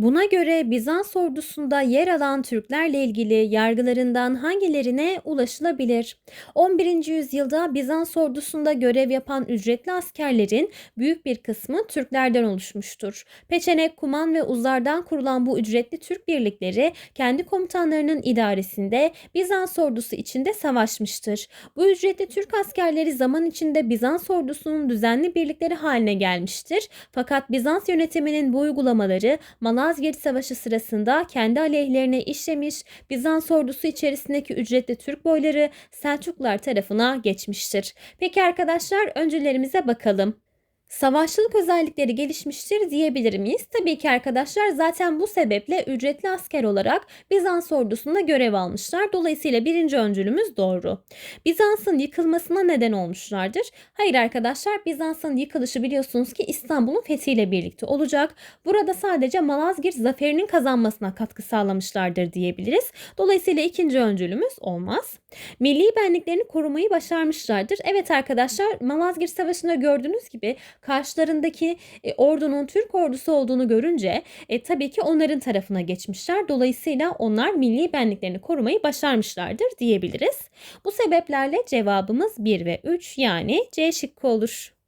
Buna göre Bizans ordusunda yer alan Türklerle ilgili yargılarından hangilerine ulaşılabilir? 11. yüzyılda Bizans ordusunda görev yapan ücretli askerlerin büyük bir kısmı Türklerden oluşmuştur. Peçenek, Kuman ve Uzlardan kurulan bu ücretli Türk birlikleri kendi komutanlarının idaresinde Bizans ordusu içinde savaşmıştır. Bu ücretli Türk askerleri zaman içinde Bizans ordusunun düzenli birlikleri haline gelmiştir. Fakat Bizans yönetiminin bu uygulamaları Malazgirt Savaşı sırasında kendi aleyhlerine işlemiş, Bizans ordusu içerisindeki ücretli Türk boyları Selçuklular tarafına geçmiştir. Peki arkadaşlar öncelerimize bakalım. Savaşçılık özellikleri gelişmiştir diyebilir miyiz? Tabii ki arkadaşlar zaten bu sebeple ücretli asker olarak Bizans ordusunda görev almışlar. Dolayısıyla birinci öncülümüz doğru. Bizans'ın yıkılmasına neden olmuşlardır. Hayır arkadaşlar Bizans'ın yıkılışı biliyorsunuz ki İstanbul'un fethiyle birlikte olacak. Burada sadece Malazgirt zaferinin kazanmasına katkı sağlamışlardır diyebiliriz. Dolayısıyla ikinci öncülümüz olmaz. Milli benliklerini korumayı başarmışlardır. Evet arkadaşlar Malazgirt Savaşı'nda gördüğünüz gibi karşılarındaki e, ordunun Türk ordusu olduğunu görünce e, tabii ki onların tarafına geçmişler. Dolayısıyla onlar milli benliklerini korumayı başarmışlardır diyebiliriz. Bu sebeplerle cevabımız 1 ve 3 yani C şıkkı olur.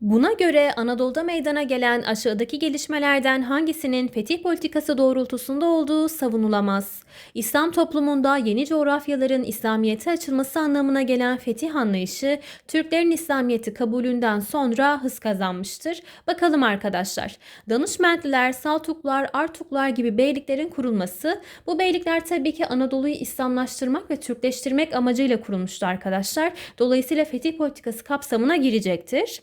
Buna göre Anadolu'da meydana gelen aşağıdaki gelişmelerden hangisinin fetih politikası doğrultusunda olduğu savunulamaz. İslam toplumunda yeni coğrafyaların İslamiyet'e açılması anlamına gelen fetih anlayışı Türklerin İslamiyet'i kabulünden sonra hız kazanmıştır. Bakalım arkadaşlar. Danışmentliler, Saltuklar, Artuklar gibi beyliklerin kurulması bu beylikler tabii ki Anadolu'yu İslamlaştırmak ve Türkleştirmek amacıyla kurulmuştu arkadaşlar. Dolayısıyla fetih politikası kapsamına girecektir.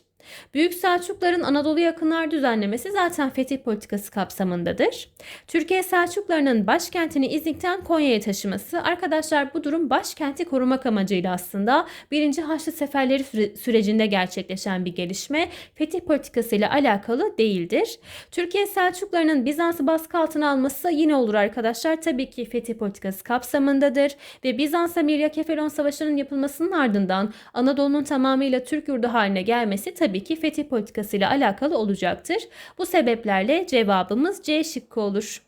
Büyük Selçukların Anadolu yakınlar düzenlemesi zaten fetih politikası kapsamındadır. Türkiye Selçuklarının başkentini İznik'ten Konya'ya taşıması arkadaşlar bu durum başkenti korumak amacıyla aslında 1. Haçlı Seferleri süre- sürecinde gerçekleşen bir gelişme fetih politikası ile alakalı değildir. Türkiye Selçuklarının Bizans'ı baskı altına alması yine olur arkadaşlar. Tabii ki fetih politikası kapsamındadır ve Bizans'a Mirya Kefelon Savaşı'nın yapılmasının ardından Anadolu'nun tamamıyla Türk yurdu haline gelmesi tabii ki fetih politikasıyla alakalı olacaktır. Bu sebeplerle cevabımız C şıkkı olur.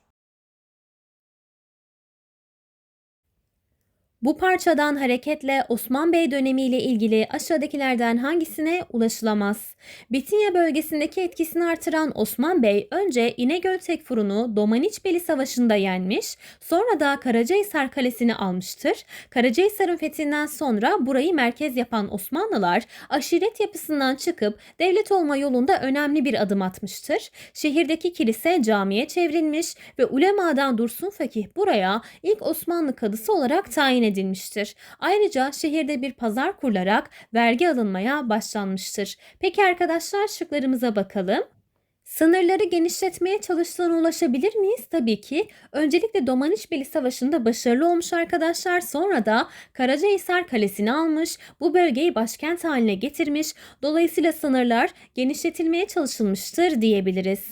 Bu parçadan hareketle Osman Bey dönemiyle ilgili aşağıdakilerden hangisine ulaşılamaz? Bitinya bölgesindeki etkisini artıran Osman Bey önce İnegöl Tekfuru'nu Domaniçbeli Savaşı'nda yenmiş, sonra da Karacahisar Kalesi'ni almıştır. Karacahisar'ın fethinden sonra burayı merkez yapan Osmanlılar aşiret yapısından çıkıp devlet olma yolunda önemli bir adım atmıştır. Şehirdeki kilise camiye çevrilmiş ve ulemadan Dursun Fakih buraya ilk Osmanlı kadısı olarak tayin edilmiştir. Ayrıca şehirde bir pazar kurularak vergi alınmaya başlanmıştır. Peki arkadaşlar şıklarımıza bakalım. Sınırları genişletmeye çalıştığına ulaşabilir miyiz? Tabii ki. Öncelikle Domaniçbeli Savaşı'nda başarılı olmuş arkadaşlar. Sonra da Karacahisar Kalesi'ni almış. Bu bölgeyi başkent haline getirmiş. Dolayısıyla sınırlar genişletilmeye çalışılmıştır diyebiliriz.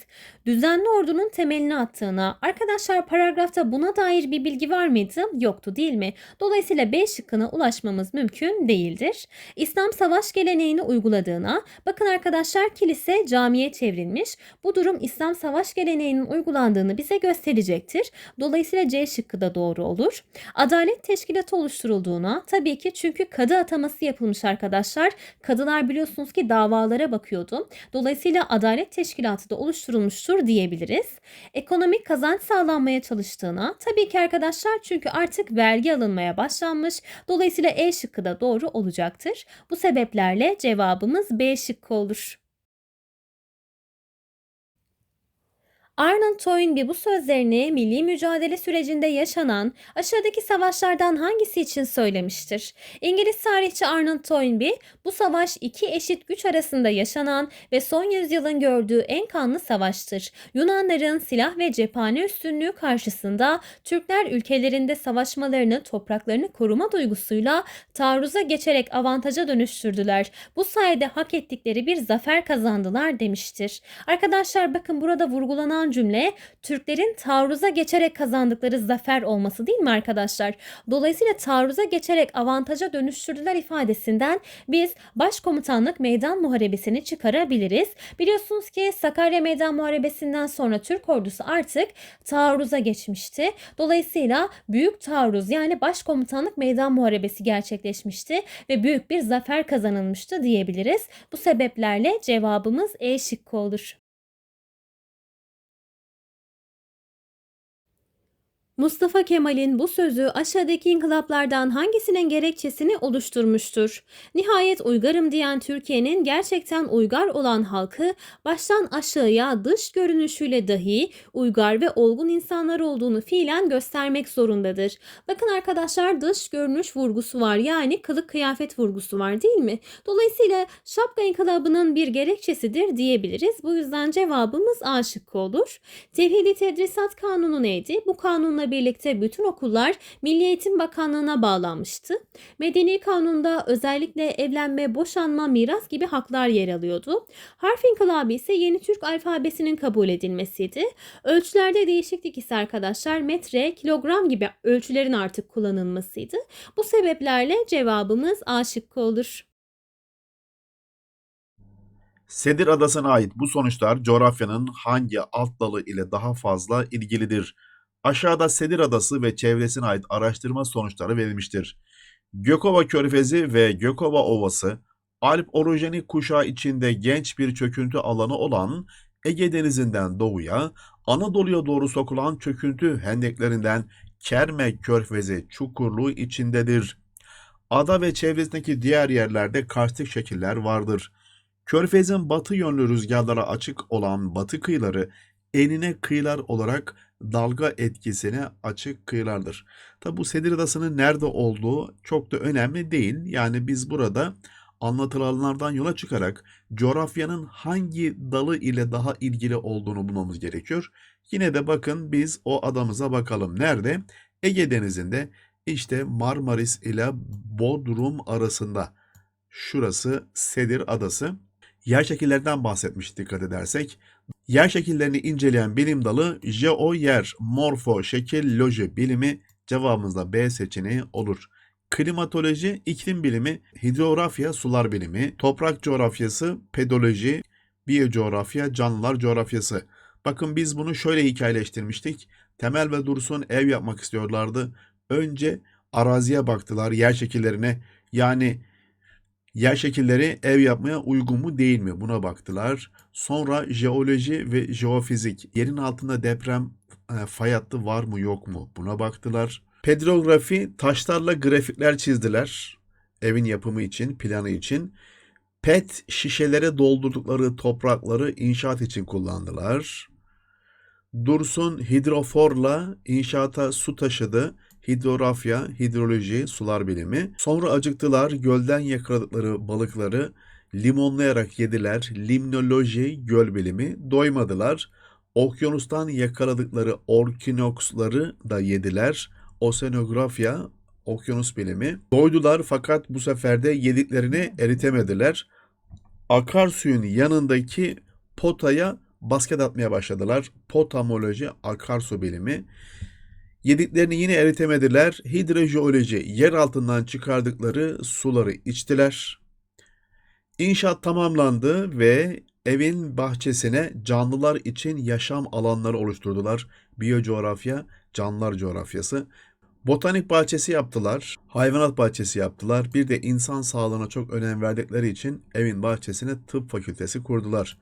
Düzenli ordunun temelini attığına, arkadaşlar paragrafta buna dair bir bilgi var mıydı? Yoktu değil mi? Dolayısıyla B şıkkına ulaşmamız mümkün değildir. İslam savaş geleneğini uyguladığına, bakın arkadaşlar kilise camiye çevrilmiş. Bu durum İslam savaş geleneğinin uygulandığını bize gösterecektir. Dolayısıyla C şıkkı da doğru olur. Adalet teşkilatı oluşturulduğuna, tabii ki çünkü kadı ataması yapılmış arkadaşlar. Kadılar biliyorsunuz ki davalara bakıyordu. Dolayısıyla adalet teşkilatı da oluşturulmuştur diyebiliriz. Ekonomik kazanç sağlanmaya çalıştığına tabii ki arkadaşlar çünkü artık vergi alınmaya başlanmış. Dolayısıyla E şıkkı da doğru olacaktır. Bu sebeplerle cevabımız B şıkkı olur. Arnold Toynbee bu sözlerini milli mücadele sürecinde yaşanan aşağıdaki savaşlardan hangisi için söylemiştir? İngiliz tarihçi Arnold Toynbee bu savaş iki eşit güç arasında yaşanan ve son yüzyılın gördüğü en kanlı savaştır. Yunanların silah ve cephane üstünlüğü karşısında Türkler ülkelerinde savaşmalarını, topraklarını koruma duygusuyla taarruza geçerek avantaja dönüştürdüler. Bu sayede hak ettikleri bir zafer kazandılar demiştir. Arkadaşlar bakın burada vurgulanan cümle Türklerin taarruza geçerek kazandıkları zafer olması değil mi arkadaşlar? Dolayısıyla taarruza geçerek avantaja dönüştürdüler ifadesinden biz başkomutanlık meydan muharebesini çıkarabiliriz. Biliyorsunuz ki Sakarya Meydan Muharebesi'nden sonra Türk ordusu artık taarruza geçmişti. Dolayısıyla büyük taarruz yani başkomutanlık meydan muharebesi gerçekleşmişti ve büyük bir zafer kazanılmıştı diyebiliriz. Bu sebeplerle cevabımız E şıkkı olur. Mustafa Kemal'in bu sözü aşağıdaki inkılaplardan hangisinin gerekçesini oluşturmuştur? Nihayet uygarım diyen Türkiye'nin gerçekten uygar olan halkı baştan aşağıya dış görünüşüyle dahi uygar ve olgun insanlar olduğunu fiilen göstermek zorundadır. Bakın arkadaşlar dış görünüş vurgusu var yani kılık kıyafet vurgusu var değil mi? Dolayısıyla şapka inkılabının bir gerekçesidir diyebiliriz. Bu yüzden cevabımız A şıkkı olur. Tevhidi Tedrisat Kanunu neydi? Bu kanunla birlikte bütün okullar Milli Eğitim Bakanlığı'na bağlanmıştı. Medeni Kanun'da özellikle evlenme, boşanma, miras gibi haklar yer alıyordu. Harf inkılabı ise yeni Türk alfabesinin kabul edilmesiydi. Ölçülerde değişiklik ise arkadaşlar metre, kilogram gibi ölçülerin artık kullanılmasıydı. Bu sebeplerle cevabımız A şıkkı olur. Sedir Adası'na ait bu sonuçlar coğrafyanın hangi alt dalı ile daha fazla ilgilidir? Aşağıda Sedir Adası ve çevresine ait araştırma sonuçları verilmiştir. Gökova Körfezi ve Gökova Ovası, Alp orojenik kuşağı içinde genç bir çöküntü alanı olan Ege Denizi'nden doğuya, Anadolu'ya doğru sokulan çöküntü hendeklerinden Kerme Körfezi çukurluğu içindedir. Ada ve çevresindeki diğer yerlerde karstik şekiller vardır. Körfez'in batı yönlü rüzgarlara açık olan batı kıyıları enine kıyılar olarak dalga etkisine açık kıyılardır. Tabi bu Sedir Adası'nın nerede olduğu çok da önemli değil. Yani biz burada anlatılanlardan yola çıkarak coğrafyanın hangi dalı ile daha ilgili olduğunu bulmamız gerekiyor. Yine de bakın biz o adamıza bakalım. Nerede? Ege Denizi'nde işte Marmaris ile Bodrum arasında. Şurası Sedir Adası. Yer şekillerinden bahsetmiş dikkat edersek. Yer şekillerini inceleyen bilim dalı jeoyer, morfo, şekilloji bilimi cevabımızda B seçeneği olur. Klimatoloji, iklim bilimi, hidrografya, sular bilimi, toprak coğrafyası, pedoloji, biyocoğrafya, canlılar coğrafyası. Bakın biz bunu şöyle hikayeleştirmiştik. Temel ve Dursun ev yapmak istiyorlardı. Önce araziye baktılar, yer şekillerine. Yani Yer şekilleri ev yapmaya uygun mu değil mi buna baktılar. Sonra jeoloji ve jeofizik yerin altında deprem e, fay hattı var mı yok mu buna baktılar. Pedrografi taşlarla grafikler çizdiler evin yapımı için planı için. PET şişelere doldurdukları toprakları inşaat için kullandılar. Dursun hidroforla inşaata su taşıdı hidrografya, hidroloji, sular bilimi. Sonra acıktılar, gölden yakaladıkları balıkları limonlayarak yediler. Limnoloji, göl bilimi. Doymadılar. Okyanustan yakaladıkları orkinoksları da yediler. Oseanografya, okyanus bilimi. Doydular fakat bu sefer de yediklerini eritemediler. Akarsuyun yanındaki potaya basket atmaya başladılar. Potamoloji, akarsu bilimi. Yediklerini yine eritemediler. Hidrojeoloji yer altından çıkardıkları suları içtiler. İnşaat tamamlandı ve evin bahçesine canlılar için yaşam alanları oluşturdular. Biyocoğrafya, canlılar coğrafyası. Botanik bahçesi yaptılar, hayvanat bahçesi yaptılar. Bir de insan sağlığına çok önem verdikleri için evin bahçesine tıp fakültesi kurdular.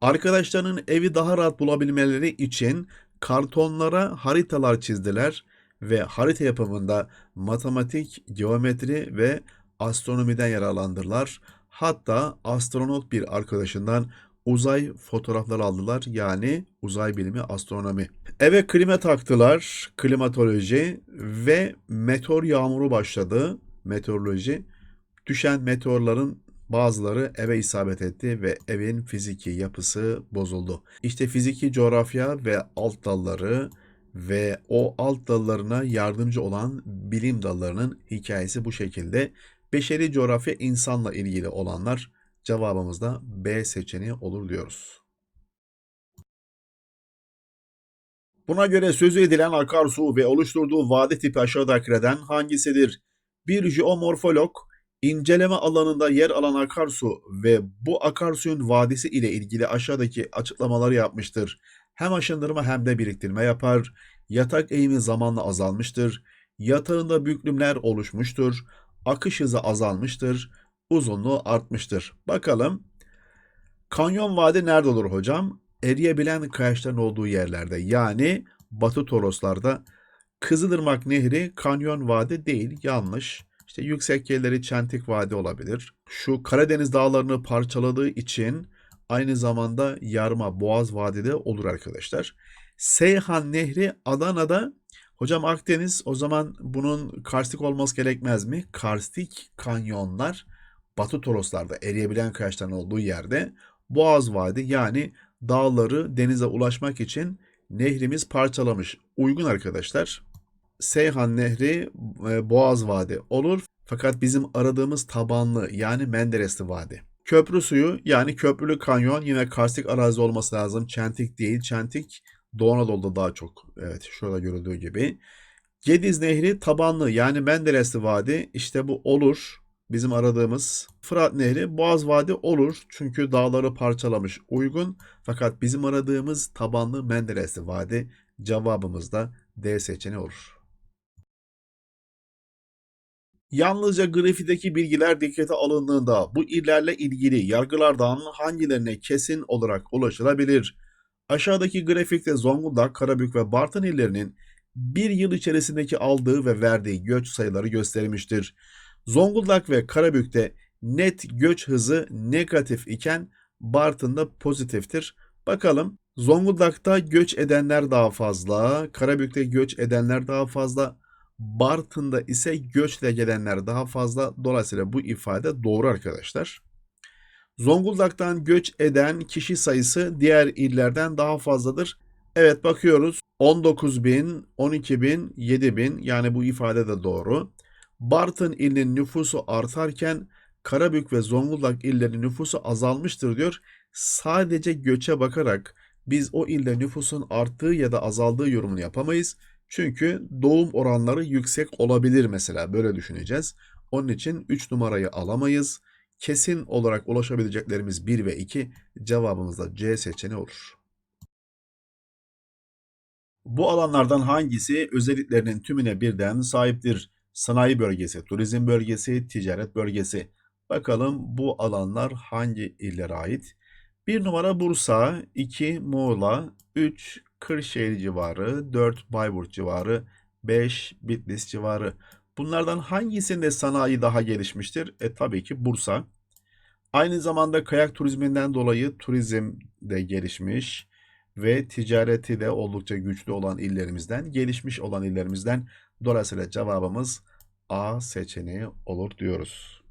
Arkadaşlarının evi daha rahat bulabilmeleri için kartonlara haritalar çizdiler ve harita yapımında matematik, geometri ve astronomiden yararlandılar. Hatta astronot bir arkadaşından uzay fotoğrafları aldılar. Yani uzay bilimi, astronomi. Eve klima taktılar, klimatoloji ve meteor yağmuru başladı. Meteoroloji. Düşen meteorların Bazıları eve isabet etti ve evin fiziki yapısı bozuldu. İşte fiziki coğrafya ve alt dalları ve o alt dallarına yardımcı olan bilim dallarının hikayesi bu şekilde. Beşeri coğrafya insanla ilgili olanlar cevabımızda B seçeneği olur diyoruz. Buna göre sözü edilen akarsu ve oluşturduğu vadi tipi aşağıdakilerden hangisidir? Bir jeomorfolog inceleme alanında yer alan akarsu ve bu akarsuyun vadisi ile ilgili aşağıdaki açıklamaları yapmıştır. Hem aşındırma hem de biriktirme yapar. Yatak eğimi zamanla azalmıştır. Yatağında büklümler oluşmuştur. Akış hızı azalmıştır. Uzunluğu artmıştır. Bakalım Kanyon Vadi nerede olur hocam? Eriyebilen kayaçların olduğu yerlerde yani Batı Toroslarda Kızılırmak Nehri Kanyon Vadi değil yanlış. İşte yüksek yerleri Çentik Vadi olabilir. Şu Karadeniz dağlarını parçaladığı için aynı zamanda Yarma Boğaz Vadi'de olur arkadaşlar. Seyhan Nehri Adana'da hocam Akdeniz o zaman bunun karstik olması gerekmez mi? Karstik kanyonlar Batı Toroslarda eriyebilen kayaçların olduğu yerde Boğaz Vadi yani dağları denize ulaşmak için nehrimiz parçalamış. Uygun arkadaşlar. Seyhan Nehri e, Boğaz Vadi olur. Fakat bizim aradığımız tabanlı yani Menderesli Vadi. Köprü suyu yani köprülü kanyon yine karstik arazi olması lazım. Çentik değil. Çentik Doğu Anadolu'da daha çok. Evet şurada görüldüğü gibi. Gediz Nehri tabanlı yani Menderesli Vadi işte bu olur. Bizim aradığımız Fırat Nehri Boğaz Vadi olur. Çünkü dağları parçalamış uygun. Fakat bizim aradığımız tabanlı Menderesli Vadi cevabımız da D seçeneği olur. Yalnızca grafideki bilgiler dikkate alındığında bu illerle ilgili yargılardan hangilerine kesin olarak ulaşılabilir? Aşağıdaki grafikte Zonguldak, Karabük ve Bartın illerinin bir yıl içerisindeki aldığı ve verdiği göç sayıları gösterilmiştir. Zonguldak ve Karabük'te net göç hızı negatif iken Bartın'da pozitiftir. Bakalım Zonguldak'ta göç edenler daha fazla, Karabük'te göç edenler daha fazla, Bartın'da ise göçle gelenler daha fazla. Dolayısıyla bu ifade doğru arkadaşlar. Zonguldak'tan göç eden kişi sayısı diğer illerden daha fazladır. Evet bakıyoruz 19 bin, 12 bin, 7 bin yani bu ifade de doğru. Bartın ilinin nüfusu artarken Karabük ve Zonguldak illerinin nüfusu azalmıştır diyor. Sadece göçe bakarak biz o ilde nüfusun arttığı ya da azaldığı yorumunu yapamayız. Çünkü doğum oranları yüksek olabilir mesela böyle düşüneceğiz. Onun için 3 numarayı alamayız. Kesin olarak ulaşabileceklerimiz 1 ve 2 cevabımız da C seçeneği olur. Bu alanlardan hangisi özelliklerinin tümüne birden sahiptir? Sanayi bölgesi, turizm bölgesi, ticaret bölgesi. Bakalım bu alanlar hangi illere ait? 1 numara Bursa, 2 Muğla, 3 Kırşehir civarı, 4 Bayburt civarı, 5 Bitlis civarı. Bunlardan hangisinde sanayi daha gelişmiştir? E tabii ki Bursa. Aynı zamanda kayak turizminden dolayı turizm de gelişmiş ve ticareti de oldukça güçlü olan illerimizden, gelişmiş olan illerimizden. Dolayısıyla cevabımız A seçeneği olur diyoruz.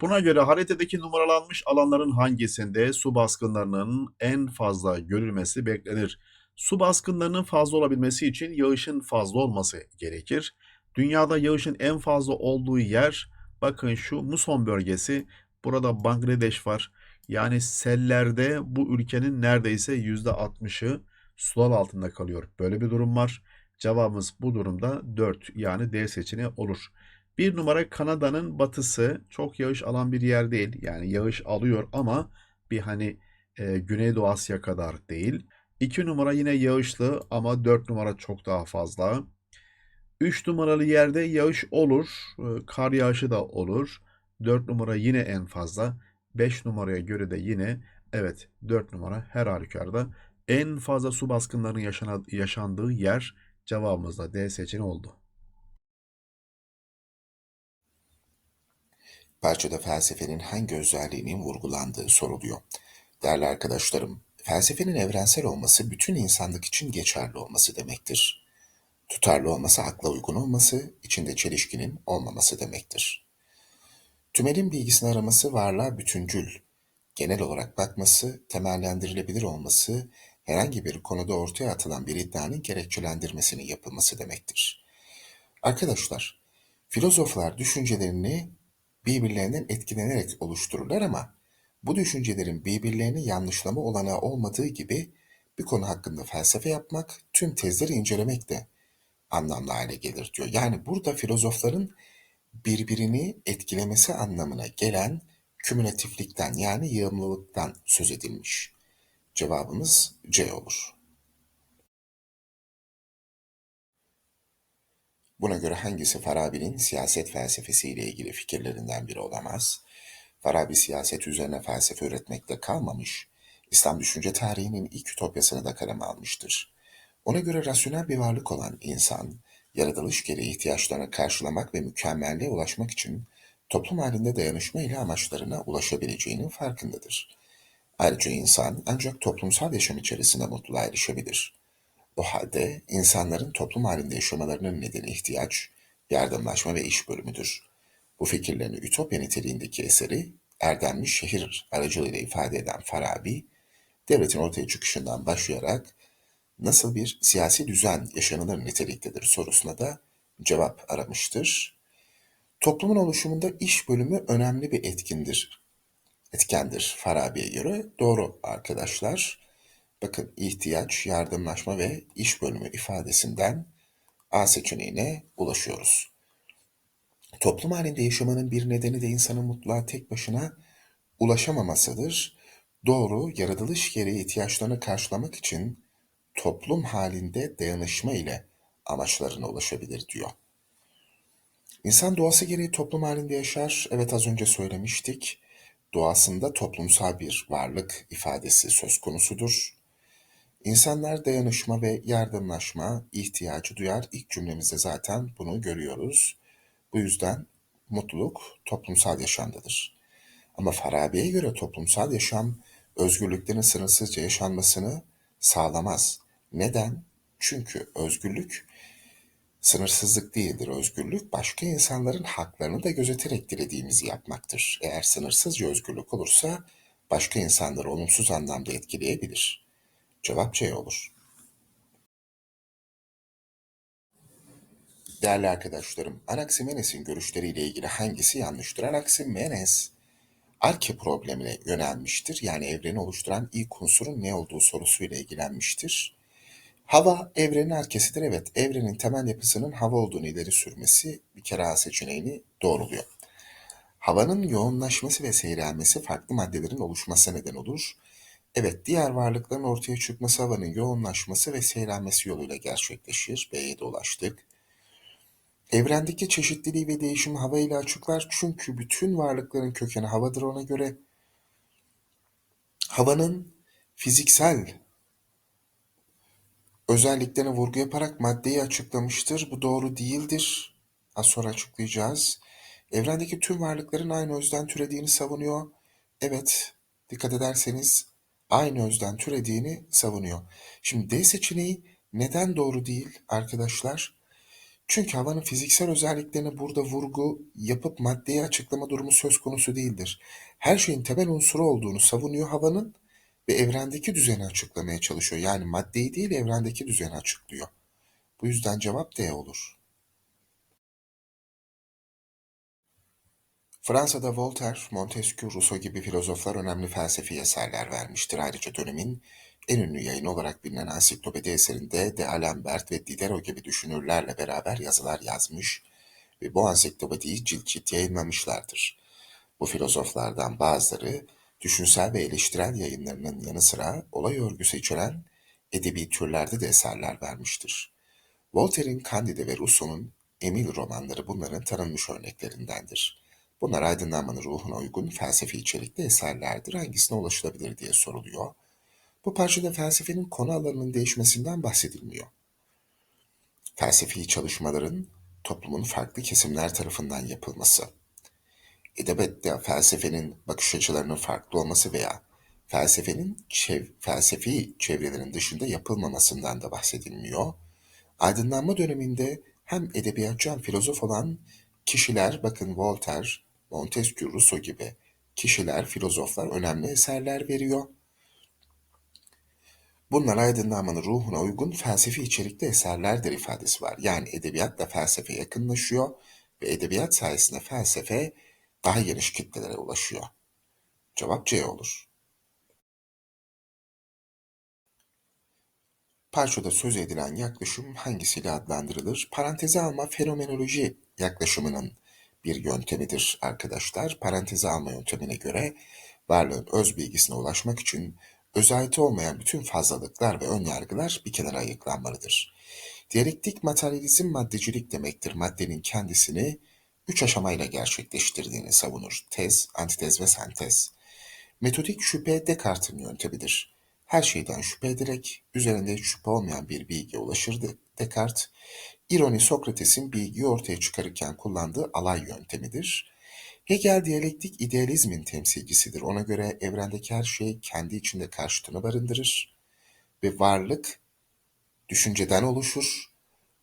Buna göre haritadaki numaralanmış alanların hangisinde su baskınlarının en fazla görülmesi beklenir? Su baskınlarının fazla olabilmesi için yağışın fazla olması gerekir. Dünyada yağışın en fazla olduğu yer bakın şu muson bölgesi. Burada Bangladeş var. Yani sellerde bu ülkenin neredeyse %60'ı sular altında kalıyor. Böyle bir durum var. Cevabımız bu durumda 4 yani D seçeneği olur. Bir numara Kanada'nın batısı çok yağış alan bir yer değil. Yani yağış alıyor ama bir hani e, Güneydoğu Asya kadar değil. 2 numara yine yağışlı ama 4 numara çok daha fazla. 3 numaralı yerde yağış olur. e, Kar yağışı da olur. 4 numara yine en fazla. 5 numaraya göre de yine evet 4 numara her halükarda en fazla su baskınlarının yaşana- yaşandığı yer cevabımız da D seçeneği oldu. Parçada felsefenin hangi özelliğinin vurgulandığı soruluyor. Değerli arkadaşlarım, felsefenin evrensel olması bütün insanlık için geçerli olması demektir. Tutarlı olması, akla uygun olması, içinde çelişkinin olmaması demektir. Tümelin bilgisini araması varlığa bütüncül, genel olarak bakması, temellendirilebilir olması, herhangi bir konuda ortaya atılan bir iddianın gerekçelendirmesinin yapılması demektir. Arkadaşlar, filozoflar düşüncelerini birbirlerinden etkilenerek oluştururlar ama bu düşüncelerin birbirlerini yanlışlama olanağı olmadığı gibi Bir konu hakkında felsefe yapmak, tüm tezleri incelemek de anlamlı hale gelir diyor. Yani burada filozofların birbirini etkilemesi anlamına gelen kümülatiflikten yani yığımlılıktan söz edilmiş. Cevabımız C olur. Buna göre hangisi Farabi'nin siyaset felsefesiyle ilgili fikirlerinden biri olamaz? Farabi siyaset üzerine felsefe üretmekte kalmamış, İslam düşünce tarihinin ilk ütopyasını da kaleme almıştır. Ona göre rasyonel bir varlık olan insan, yaratılış gereği ihtiyaçlarını karşılamak ve mükemmelliğe ulaşmak için toplum halinde dayanışma ile amaçlarına ulaşabileceğinin farkındadır. Ayrıca insan ancak toplumsal yaşam içerisinde mutluluğa erişebilir. O halde insanların toplum halinde yaşamalarının nedeni ihtiyaç, yardımlaşma ve iş bölümüdür. Bu fikirlerini Ütopya niteliğindeki eseri erdemli şehir aracılığıyla ifade eden Farabi, devletin ortaya çıkışından başlayarak nasıl bir siyasi düzen yaşanılır niteliktedir sorusuna da cevap aramıştır. Toplumun oluşumunda iş bölümü önemli bir etkindir. Etkendir Farabi'ye göre. Doğru arkadaşlar. Bakın ihtiyaç, yardımlaşma ve iş bölümü ifadesinden A seçeneğine ulaşıyoruz. Toplum halinde yaşamanın bir nedeni de insanın mutluluğa tek başına ulaşamamasıdır. Doğru, yaratılış gereği ihtiyaçlarını karşılamak için toplum halinde dayanışma ile amaçlarına ulaşabilir diyor. İnsan doğası gereği toplum halinde yaşar. Evet az önce söylemiştik. Doğasında toplumsal bir varlık ifadesi söz konusudur. İnsanlar dayanışma ve yardımlaşma ihtiyacı duyar. İlk cümlemizde zaten bunu görüyoruz. Bu yüzden mutluluk toplumsal yaşamdadır. Ama Farabi'ye göre toplumsal yaşam özgürlüklerin sınırsızca yaşanmasını sağlamaz. Neden? Çünkü özgürlük sınırsızlık değildir. Özgürlük başka insanların haklarını da gözeterek dilediğimizi yapmaktır. Eğer sınırsızca özgürlük olursa başka insanları olumsuz anlamda etkileyebilir. Cevap C olur. Değerli arkadaşlarım, Anaximenes'in görüşleriyle ilgili hangisi yanlıştır? Anaximenes, arke problemine yönelmiştir. Yani evreni oluşturan ilk unsurun ne olduğu sorusuyla ilgilenmiştir. Hava evrenin arkesidir. Evet, evrenin temel yapısının hava olduğunu ileri sürmesi bir kere A seçeneğini doğruluyor. Havanın yoğunlaşması ve seyrelmesi farklı maddelerin oluşmasına neden olur. Evet, diğer varlıkların ortaya çıkması havanın yoğunlaşması ve seyrelmesi yoluyla gerçekleşir. B'ye de ulaştık. Evrendeki çeşitliliği ve değişimi hava ile açıklar çünkü bütün varlıkların kökeni havadır ona göre. Havanın fiziksel özelliklerine vurgu yaparak maddeyi açıklamıştır. Bu doğru değildir. Az sonra açıklayacağız. Evrendeki tüm varlıkların aynı özden türediğini savunuyor. Evet, dikkat ederseniz aynı özden türediğini savunuyor. Şimdi D seçeneği neden doğru değil arkadaşlar? Çünkü havanın fiziksel özelliklerine burada vurgu yapıp maddeyi açıklama durumu söz konusu değildir. Her şeyin temel unsuru olduğunu savunuyor havanın ve evrendeki düzeni açıklamaya çalışıyor. Yani maddeyi değil evrendeki düzeni açıklıyor. Bu yüzden cevap D olur. Fransa'da Voltaire, Montesquieu, Rousseau gibi filozoflar önemli felsefi eserler vermiştir. Ayrıca dönemin en ünlü yayını olarak bilinen ansiklopedi eserinde de Alembert ve Diderot gibi düşünürlerle beraber yazılar yazmış ve bu ansiklopediyi cilt cilt yayınlamışlardır. Bu filozoflardan bazıları düşünsel ve eleştirel yayınlarının yanı sıra olay örgüsü içeren edebi türlerde de eserler vermiştir. Voltaire'in Candide ve Rousseau'nun Emile romanları bunların tanınmış örneklerindendir. Bunlar aydınlanmanın ruhuna uygun felsefi içerikli eserlerdir. Hangisine ulaşılabilir diye soruluyor. Bu parçada felsefenin konu alanının değişmesinden bahsedilmiyor. Felsefi çalışmaların toplumun farklı kesimler tarafından yapılması, edebiyatla felsefenin bakış açılarının farklı olması veya felsefenin çev felsefi çevrelerin dışında yapılmamasından da bahsedilmiyor. Aydınlanma döneminde hem edebiyatçı hem filozof olan kişiler, bakın Voltaire, Montesquieu, Rousseau gibi kişiler, filozoflar önemli eserler veriyor. Bunlar aydınlanmanın ruhuna uygun felsefi içerikli eserlerdir ifadesi var. Yani edebiyatla felsefe yakınlaşıyor ve edebiyat sayesinde felsefe daha geniş kitlelere ulaşıyor. Cevap C olur. Parçada söz edilen yaklaşım hangisiyle adlandırılır? Paranteze alma fenomenoloji yaklaşımının bir yöntemidir arkadaşlar. Paranteze alma yöntemine göre varlığın öz bilgisine ulaşmak için özellikle olmayan bütün fazlalıklar ve önyargılar bir kenara ayıklanmalıdır. Diyalektik materyalizm maddecilik demektir. Maddenin kendisini üç aşamayla gerçekleştirdiğini savunur. Tez, antitez ve sentez. Metodik şüphe Descartes'in yöntemidir. Her şeyden şüphe ederek üzerinde şüphe olmayan bir bilgiye ulaşırdı Descartes. İroni Sokrates'in bilgiyi ortaya çıkarırken kullandığı alay yöntemidir. Hegel diyalektik idealizmin temsilcisidir. Ona göre evrendeki her şey kendi içinde karşıtını barındırır ve varlık düşünceden oluşur.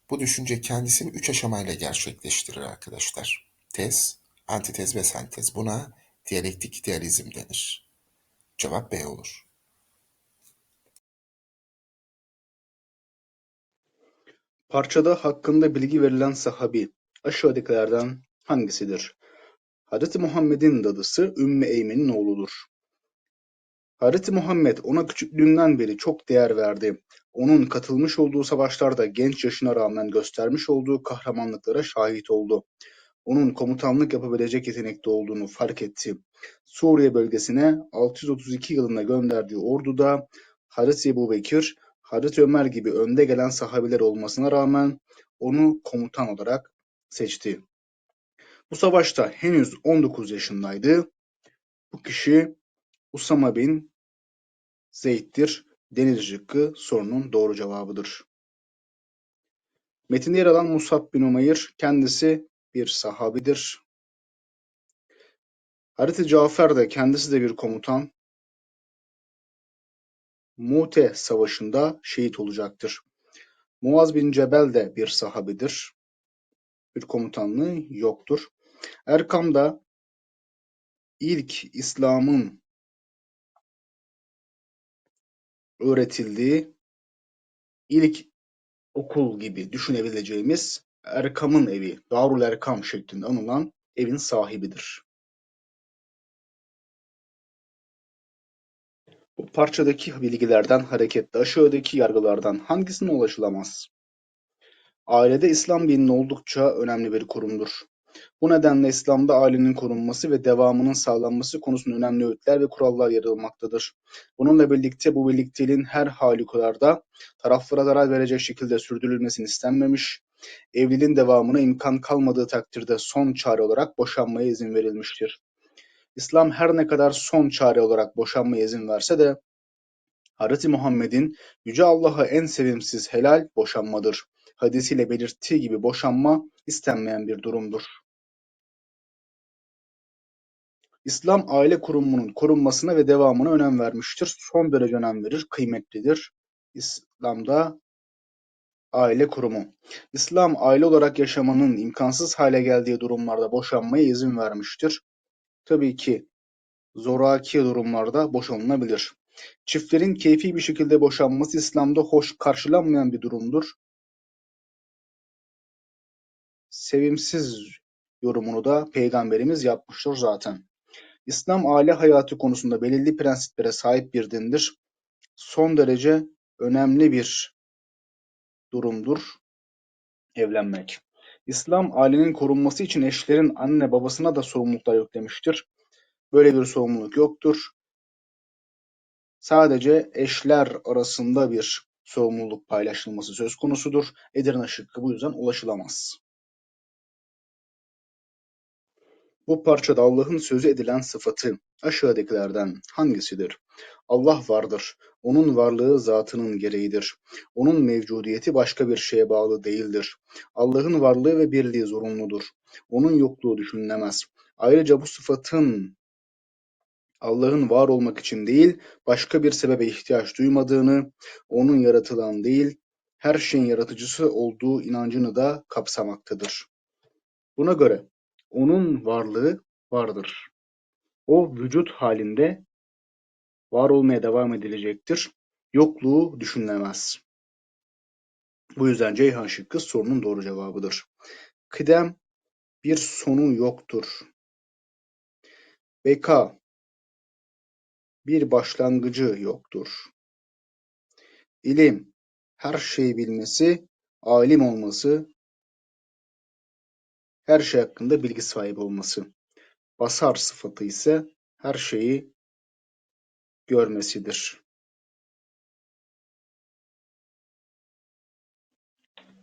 Bu düşünce kendisini üç aşamayla gerçekleştirir arkadaşlar. Tez, antitez ve sentez. Buna diyalektik idealizm denir. Cevap B olur. Parçada hakkında bilgi verilen sahabi aşağıdakilerden hangisidir? Hazreti Muhammed'in dadısı Ümmü Eymen'in oğludur. Hazreti Muhammed ona küçüklüğünden beri çok değer verdi. Onun katılmış olduğu savaşlarda genç yaşına rağmen göstermiş olduğu kahramanlıklara şahit oldu. Onun komutanlık yapabilecek yetenekte olduğunu fark etti. Suriye bölgesine 632 yılında gönderdiği orduda Hazreti Ebubekir, Hazreti Ömer gibi önde gelen sahabeler olmasına rağmen onu komutan olarak seçti. Bu savaşta henüz 19 yaşındaydı. Bu kişi Usama bin Zeyd'dir. Deniz şıkkı sorunun doğru cevabıdır. Metinde yer alan Musab bin Umayr kendisi bir sahabidir. Hazreti Cafer de kendisi de bir komutan. Mute Savaşı'nda şehit olacaktır. Muaz bin Cebel de bir sahabidir. Bir komutanlığı yoktur. Erkam da ilk İslam'ın öğretildiği ilk okul gibi düşünebileceğimiz Erkam'ın evi, Darul Erkam şeklinde anılan evin sahibidir. Bu parçadaki bilgilerden hareketle aşağıdaki yargılardan hangisine ulaşılamaz? Ailede İslam dininin oldukça önemli bir kurumdur. Bu nedenle İslam'da ailenin korunması ve devamının sağlanması konusunda önemli öğütler ve kurallar yer almaktadır. Bununla birlikte bu birlikteliğin her halükarda taraflara zarar verecek şekilde sürdürülmesini istenmemiş, evliliğin devamına imkan kalmadığı takdirde son çare olarak boşanmaya izin verilmiştir. İslam her ne kadar son çare olarak boşanmaya izin verse de Hz. Muhammed'in Yüce Allah'a en sevimsiz helal boşanmadır. Hadisiyle belirttiği gibi boşanma istenmeyen bir durumdur. İslam aile kurumunun korunmasına ve devamına önem vermiştir. Son derece önem verir, kıymetlidir. İslam'da aile kurumu. İslam aile olarak yaşamanın imkansız hale geldiği durumlarda boşanmaya izin vermiştir. Tabii ki zoraki durumlarda boşanılabilir. Çiftlerin keyfi bir şekilde boşanması İslam'da hoş karşılanmayan bir durumdur. Sevimsiz yorumunu da Peygamberimiz yapmıştır zaten. İslam aile hayatı konusunda belirli prensiplere sahip bir dindir. Son derece önemli bir durumdur evlenmek. İslam ailenin korunması için eşlerin anne babasına da sorumluluklar yüklemiştir. Böyle bir sorumluluk yoktur. Sadece eşler arasında bir sorumluluk paylaşılması söz konusudur. Edirne şıkkı bu yüzden ulaşılamaz. Bu parçada Allah'ın sözü edilen sıfatı aşağıdakilerden hangisidir? Allah vardır. Onun varlığı zatının gereğidir. Onun mevcudiyeti başka bir şeye bağlı değildir. Allah'ın varlığı ve birliği zorunludur. Onun yokluğu düşünülemez. Ayrıca bu sıfatın Allah'ın var olmak için değil, başka bir sebebe ihtiyaç duymadığını, onun yaratılan değil, her şeyin yaratıcısı olduğu inancını da kapsamaktadır. Buna göre onun varlığı vardır. O vücut halinde var olmaya devam edilecektir. Yokluğu düşünülemez. Bu yüzden Ceyhan şıkkı sorunun doğru cevabıdır. Kıdem bir sonu yoktur. Beka bir başlangıcı yoktur. İlim her şeyi bilmesi, alim olması, her şey hakkında bilgi sahibi olması. Basar sıfatı ise her şeyi görmesidir.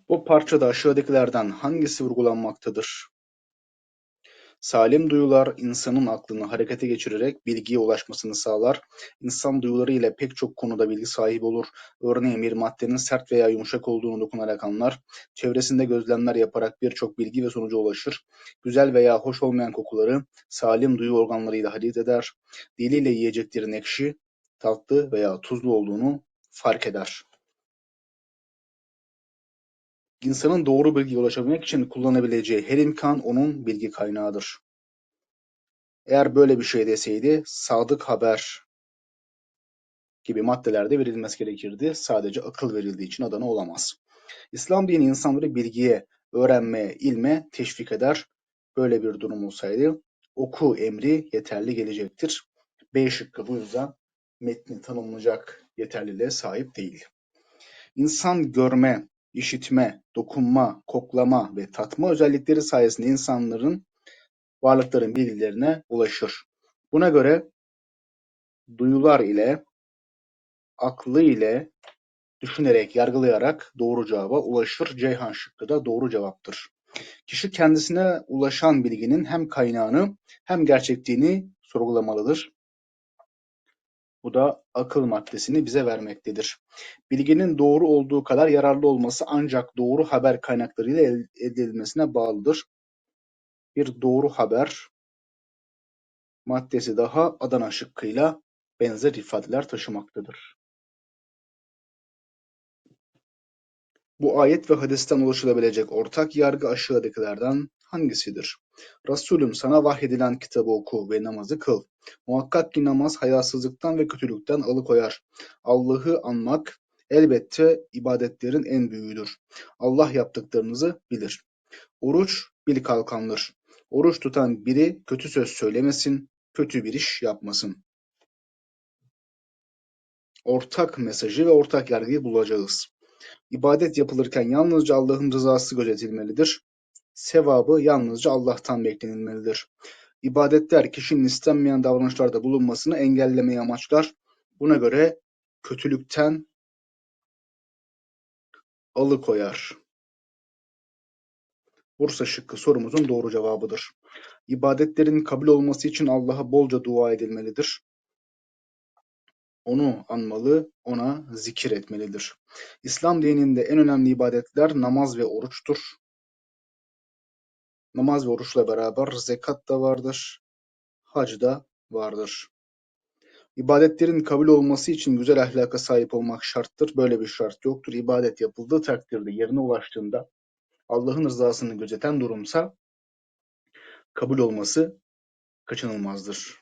Bu parçada aşağıdakilerden hangisi vurgulanmaktadır? Salim duyular insanın aklını harekete geçirerek bilgiye ulaşmasını sağlar. İnsan duyuları ile pek çok konuda bilgi sahibi olur. Örneğin bir maddenin sert veya yumuşak olduğunu dokunarak anlar. Çevresinde gözlemler yaparak birçok bilgi ve sonuca ulaşır. Güzel veya hoş olmayan kokuları salim duyu organlarıyla hadid eder. Diliyle yiyeceklerin ekşi, tatlı veya tuzlu olduğunu fark eder. İnsanın doğru bilgiye ulaşabilmek için kullanabileceği her imkan onun bilgi kaynağıdır. Eğer böyle bir şey deseydi sadık haber gibi maddelerde verilmesi gerekirdi. Sadece akıl verildiği için adana olamaz. İslam dini insanları bilgiye, öğrenmeye, ilme teşvik eder. Böyle bir durum olsaydı oku emri yeterli gelecektir. B şıkkı bu yüzden metni tanımlayacak yeterliliğe sahip değil. İnsan görme, işitme, dokunma, koklama ve tatma özellikleri sayesinde insanların varlıkların bilgilerine ulaşır. Buna göre duyular ile, aklı ile düşünerek, yargılayarak doğru cevaba ulaşır. Ceyhan şıkkı da doğru cevaptır. Kişi kendisine ulaşan bilginin hem kaynağını hem gerçekliğini sorgulamalıdır. Bu da akıl maddesini bize vermektedir. Bilginin doğru olduğu kadar yararlı olması ancak doğru haber kaynaklarıyla elde edilmesine bağlıdır. Bir doğru haber maddesi daha Adana şıkkıyla benzer ifadeler taşımaktadır. Bu ayet ve hadisten ulaşılabilecek ortak yargı aşağıdakilerden hangisidir? Resulüm sana vahyedilen kitabı oku ve namazı kıl. Muhakkak ki namaz hayasızlıktan ve kötülükten alıkoyar. Allah'ı anmak elbette ibadetlerin en büyüğüdür. Allah yaptıklarınızı bilir. Oruç bil kalkandır. Oruç tutan biri kötü söz söylemesin, kötü bir iş yapmasın. Ortak mesajı ve ortak yargıyı bulacağız. İbadet yapılırken yalnızca Allah'ın rızası gözetilmelidir. Sevabı yalnızca Allah'tan beklenilmelidir. İbadetler kişinin istenmeyen davranışlarda bulunmasını engellemeyi amaçlar. Buna göre kötülükten alıkoyar. Bursa şıkkı sorumuzun doğru cevabıdır. İbadetlerin kabul olması için Allah'a bolca dua edilmelidir. Onu anmalı, ona zikir etmelidir. İslam dininde en önemli ibadetler namaz ve oruçtur. Namaz ve oruçla beraber zekat da vardır, hac da vardır. İbadetlerin kabul olması için güzel ahlaka sahip olmak şarttır. Böyle bir şart yoktur. İbadet yapıldığı takdirde yerine ulaştığında Allah'ın rızasını gözeten durumsa kabul olması kaçınılmazdır.